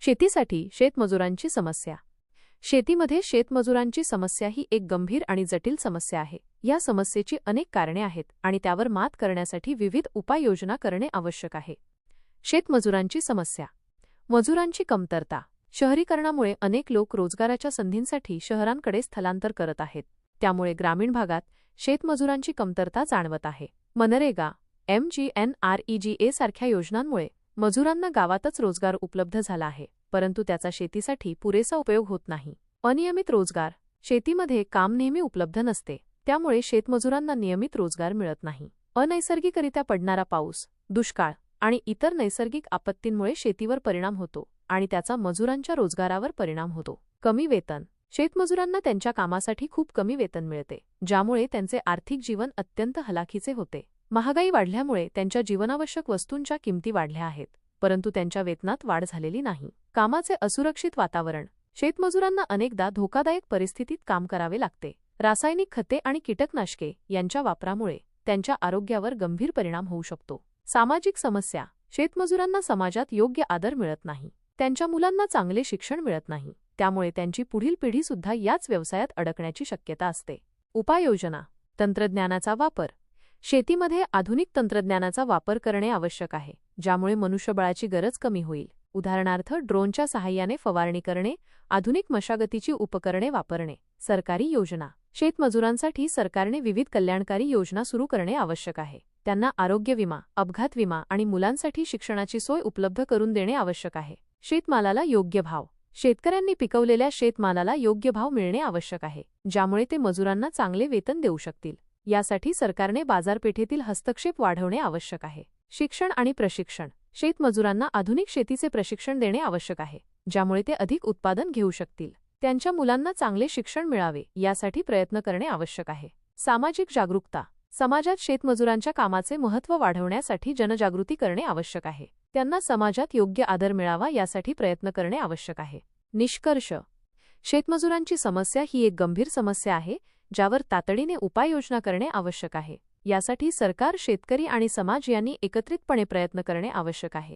शेतीसाठी शेतमजुरांची समस्या. शेतीमध्ये शेतमजुरांची समस्या ही एक गंभीर आणि जटिल समस्या आहे. या समस्येची अनेक कारणे आहेत आणि त्यावर मात करण्यासाठी विविध उपाययोजना करणे आवश्यक आहे. शेतमजुरांची समस्या. मजुरांची कमतरता. शहरीकरणामुळे अनेक लोक रोजगाराच्या संधींसाठी शहरांकडे स्थलांतर करत आहेत. त्यामुळे ग्रामीण भागात शेतमजुरांची कमतरता जाणवत आहे. मनरेगा एमजीएनआरईजीए सारख्या योजनांमुळे मजुरांना गावातच रोजगार उपलब्ध झाला आहे परंतु त्याचा शेतीसाठी पुरेसा उपयोग होत नाही. अनियमित रोजगार शेतीमध्ये काम नेहमी उपलब्ध नसते त्यामुळे शेतमजुरांना नियमित रोजगार मिळत नाही. अनैसर्गिकरित्या पडणारा पाऊस दुष्काळ आणि इतर नैसर्गिक आपत्तींमुळे शेतीवर परिणाम होतो आणि त्याचा मजुरांच्या रोजगारावर परिणाम होतो. कमी वेतन शेतमजुरांना त्यांच्या कामासाठी खूप कमी वेतन मिळते ज्यामुळे त्यांचे आर्थिक जीवन अत्यंत हलाखीचे होते. महागाई वाढल्यामुळे त्यांच्या जीवनावश्यक वस्तूंच्या किमती वाढल्या आहेत परंतु त्यांच्या वेतनात वाढ झालेली नाही. कामाचे असुरक्षित वातावरण. शेतमजुरांना अनेकदा धोकादायक परिस्थितीत काम करावे लागते. रासायनिक खते आणि कीटकनाशके यांच्या वापरामुळे त्यांच्या आरोग्यावर गंभीर परिणाम होऊ शकतो. सामाजिक समस्या. शेतमजुरांना समाजात योग्य आदर मिळत नाही. त्यांच्या मुलांना चांगले शिक्षण मिळत नाही. त्यामुळे त्यांची पुढील पिढीसुद्धा याच व्यवसायात अडकण्याची शक्यता असते. उपाययोजना. तंत्रज्ञानाचा वापर. शेतीमध्ये आधुनिक तंत्रज्ञानाचा वापर करणे आवश्यक आहे ज्यामुळे मनुष्यबळाची गरज कमी होईल. उदाहरणार्थ ड्रोनच्या सहाय्याने फवारणी करणे आधुनिक मशागतीची उपकरणे वापरणे सरकारी योजना. शेतमजुरांसाठी सरकारने विविध कल्याणकारी योजना सुरू करणे आवश्यक आहे. त्यांना आरोग्य विमा अपघात विमा आणि मुलांसाठी शिक्षणाची सोय उपलब्ध करून देणे आवश्यक आहे. शेतमालाला योग्य भाव. शेतकऱ्यांनी पिकवलेल्या शेतमालाला योग्य भाव मिळणे आवश्यक आहे ज्यामुळे ते मजुरांना चांगले वेतन देऊ शकतील. यासाठी सरकारने बाजारपेठेतील हस्तक्षेप वाढवणे आवश्यक आहे. शिक्षण आणि प्रशिक्षण. शेतमजुरांना आधुनिक शेतीचे प्रशिक्षण देणे आवश्यक आहे ज्यामुळे ते अधिक उत्पादन घेऊ शकतील. त्यांच्या मुलांना चांगले शिक्षण मिळावे यासाठी प्रयत्न करणे आवश्यक आहे. सामाजिक जागरूकता. समाजात शेतमजुरांच्या कामाचे महत्त्व वाढवण्यासाठी जनजागृती करणे आवश्यक आहे. त्यांना समाजात योग्य आदर मिळावा यासाठी प्रयत्न करणे आवश्यक आहे. निष्कर्ष. शेतमजुरांची समस्या ही एक गंभीर समस्या आहे ज्यावर तातडीने उपाययोजना करणे आवश्यक आहे. यासाठी सरकार शेतकरी आणि समाज यांनी एकत्रितपणे प्रयत्न करणे आवश्यक आहे.